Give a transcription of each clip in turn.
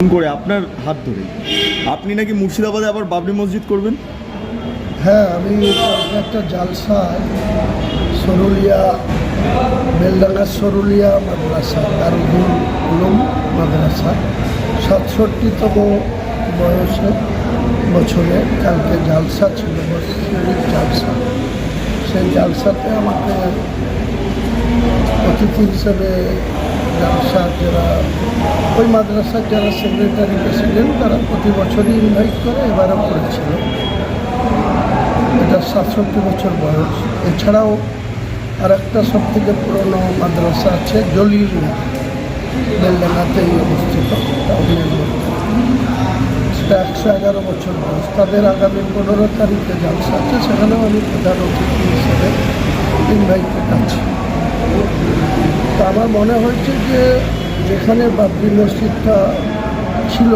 করে আপনার হাত ধরে। আপনি নাকি মুর্শিদাবাদে আবার বাবরি মসজিদ করবেন? হ্যাঁ আমি একটা জালসায় সরুলিয়া, বেলডাঙ্গা, সরুলিয়া মাদ্রাসা দারুল উলুম মাদ্রাসা, সাতষট্টিতম বয়সে বছরে কালকে জালসা ছিল জালসা। সেই জালসাতে আমাকে অতিথি হিসেবে জালসা যারা ওই মাদ্রাসার যারা সেক্রেটারি প্রেসিডেন্ট তারা প্রতি বছরই ইনভাইট করে, এবারও করেছিল। এটা সাতষট্টি বছর বয়স। এছাড়াও আর একটা সব থেকে পুরনো মাদ্রাসা আছে, জলিল বেলডাঙ্গাতেই অবস্থিত। সেটা একশো এগারো বছর বয়স। তাদের আগামী পনেরো তারিখে জালসা আছে, সেখানেও আমি প্রধান অতিথি হিসেবে ইনভাইটেড আছি আমার মনে হয়েছে যে যেখানে বাবরি মসজিদটা ছিল,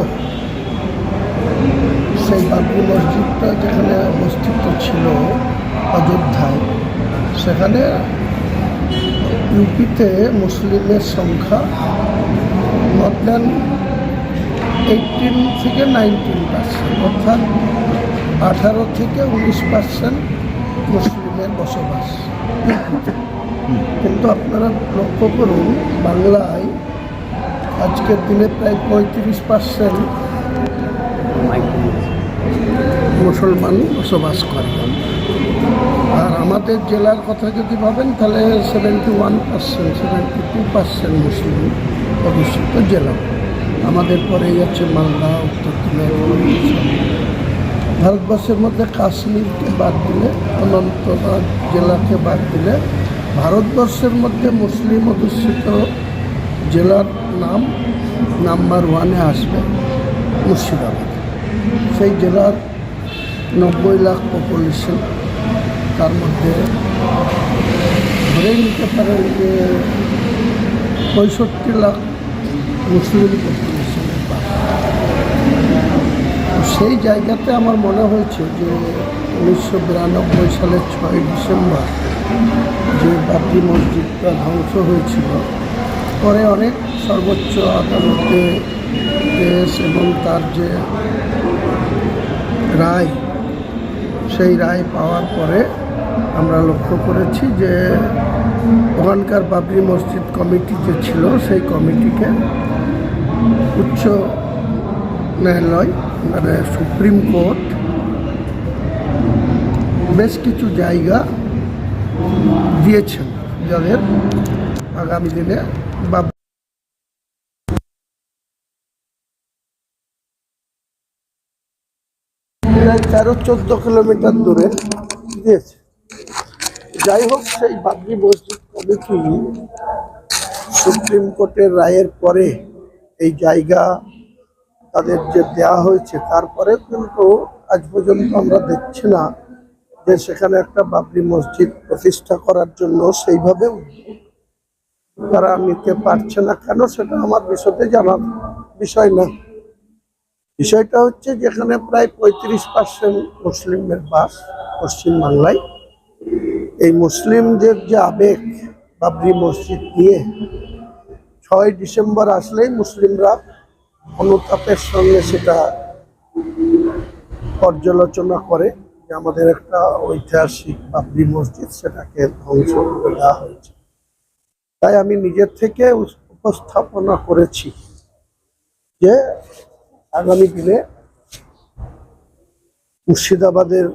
সেই বাবরি মসজিদটা যেখানে অবস্থিত ছিল অযোধ্যায়, সেখানে ইউপিতে মুসলিমের সংখ্যা মর দেন এইটিন থেকে নাইনটিন পার্সেন্ট অর্থাৎ আঠারো থেকে উনিশ পার্সেন্ট মুসলিমের বসবাস কিন্তু আপনারা লক্ষ্য করুন, বাংলায় আজকের দিনে প্রায় পঁয়ত্রিশ পার্সেন্ট মুসলমান বসবাস করে। আর আমাদের জেলার কথা যদি ভাবেন, তাহলে seventy one percent seventy two percent মুসলিম অধ্যুষিত জেলা। আমাদের পরেই আছে মালদা, উত্তর দিনাজপুর ভারতবর্ষের মধ্যে কাশ্মীরকে বাদ দিলে, অনন্তনাগ জেলাকে বাদ দিলে ভারতবর্ষের মধ্যে মুসলিম অধ্যুষিত জেলার নাম নাম্বার ওয়ানে আসবে মুর্শিদাবাদ। সেই জেলার নব্বই লাখ পপুলেশন তার মধ্যে ধরে নিতে পারেন যে পঁয়ষট্টি লাখ মুসলিম পপুলেশনের সেই জায়গাতে আমার মনে হয়েছে যে উনিশশো বিরানব্বই সালের ছয় ডিসেম্বর যে বাবরি মসজিদটা ধ্বংস হয়েছিল, পরে অনেক সর্বোচ্চ আদালতে কেস এবং তার যে রায়, সেই রায় পাওয়ার পরে আমরা লক্ষ্য করেছি যে ওখানকার বাবরি মসজিদ কমিটি যে ছিল, সেই কমিটিকে উচ্চ ন্যায়ালয় মানে সুপ্রিম কোর্ট, বেশ কিছু জায়গা দিয়েছেন যাদের আগামী দিনে বা তেরো চোদ্দ কিলোমিটার দূরে দিয়েছে। যাই হোক, সেই বাবরি মসজিদ কমিটি সুপ্রিম কোর্টের রায়ের পরে এই জায়গা তাদের যে দেয়া হয়েছে তারপরে কিন্তু আজ পর্যন্ত আমরা দেখছি না। যে সেখানে একটা বাবরি মসজিদ প্রতিষ্ঠা করার জন্য সেইভাবে তারা নিতে পারছে না। কেন সেটা আমার বিশদে জানার বিষয় না। বিষয়টা হচ্ছে যেখানে প্রায় পঁয়ত্রিশ পার্সেন্ট মুসলিমের বাস পশ্চিম বাংলায়, এই মুসলিমদের যে আবেগ বাবরি মসজিদ নিয়ে ছয় ডিসেম্বর আসলেই মুসলিমরা অনুতাপের সঙ্গে সেটা পর্যালোচনা করে। আমাদের একটা ঐতিহাসিক বাবরি মসজিদ সেটাকে ধ্বংস করে দেওয়া হয়েছে। তাই আমি নিজের থেকে উপস্থাপনা করেছি যে আগামী দিনে মুর্শিদাবাদের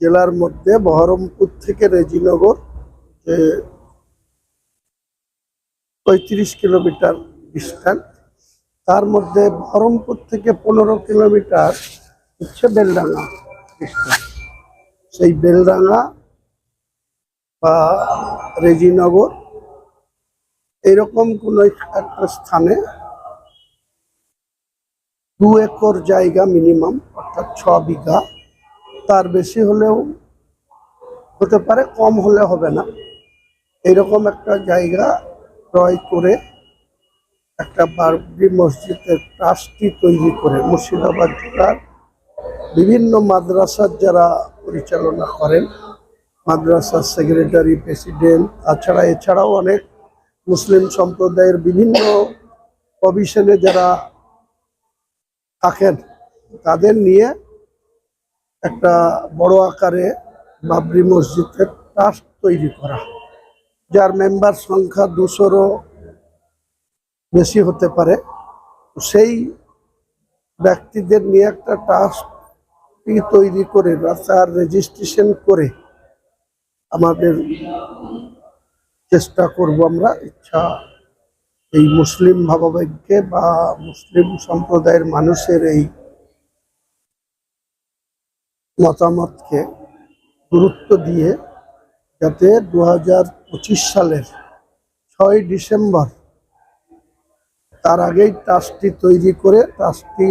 জেলার মধ্যে বহরমপুর থেকে রেজিনগর যে পঁয়ত্রিশ কিলোমিটার ডিস্ট্যান্স তার মধ্যে বহরমপুর থেকে পনেরো কিলোমিটার হচ্ছে বেলডাঙ্গা ডিস্ট্যান্স সেই বেলডাঙ্গা বা রেজিনগর, এরকম কোনো একটা স্থানে দু একর জায়গা মিনিমাম, অর্থাৎ ছ বিঘা। তার বেশি হলেও হতে পারে, কম হলে হবে না। এরকম একটা জায়গা ক্রয় করে একটা বাবরি মসজিদের ট্রাস্টি তৈরি করে মুর্শিদাবাদ জেলার বিভিন্ন মাদ্রাসার যারা পরিচালনা করেন মাদ্রাসার সেক্রেটারি প্রেসিডেন্ট। তাছাড়া এছাড়াও অনেক মুসলিম সম্প্রদায়ের বিভিন্ন প্রভিশনে যারা থাকেন, তাদের নিয়ে একটা বড় আকারে বাবরি মসজিদের ট্রাস্ট তৈরি করা, যার মেম্বার সংখ্যা দুশোরও বেশি হতে পারে। সেই ব্যক্তিদের নিয়ে একটা ট্রাস্ট তৈরি করে, রাস্তার রেজিস্ট্রেশন করে আমাদের চেষ্টা করব আমরা। ইচ্ছা, এই মুসলিম ভাবাবেগকে বা মুসলিম সম্প্রদায়ের মানুষের এই মতামতকে গুরুত্ব দিয়ে যাতে দু হাজার পঁচিশ সালের ছয় ডিসেম্বর তার আগেই ট্রাস্টটি তৈরি করে ট্রাস্টটি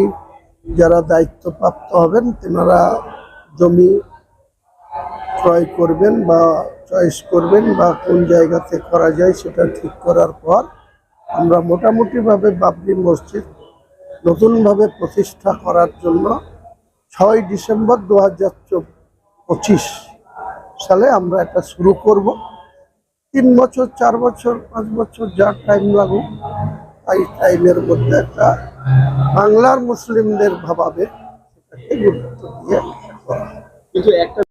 যারা দায়িত্বপ্রাপ্ত হবেন, তেনারা জমি ক্রয় করবেন বা চয়েস করবেন বা কোন জায়গাতে করা যায় সেটা ঠিক করার পর আমরা মোটামুটিভাবে বাবরি মসজিদ নতুনভাবে প্রতিষ্ঠা করার জন্য ছয় ডিসেম্বর দু হাজার পঁচিশ সালে আমরা এটা শুরু করব। তিন বছর, চার বছর, পাঁচ বছর যা টাইম লাগুক এই টাইমের মধ্যে একটা বাংলার মুসলিমদের ভাবাবে গুরুত্ব দিয়ে কিন্তু একটা